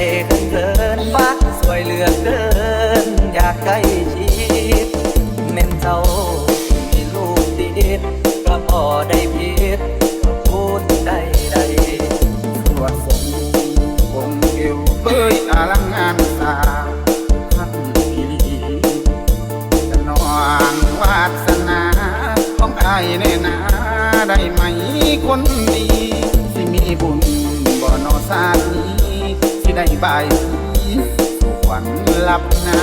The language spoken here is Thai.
เขินเขินบ้านสวยเหลือเกิน อยากใกล้ชิดเม่นเจ้ามีลูกติดก็พอได้ผิดก็พูดได้ใดสวดทรงองค์เอวเอ้ยอลังงานสาท่านอีลีจะนองวาสนาของไอ้แน่นาได้ไหมคนดีสิมีบุญบ่อนอสาน บายสีสุขวันลับนา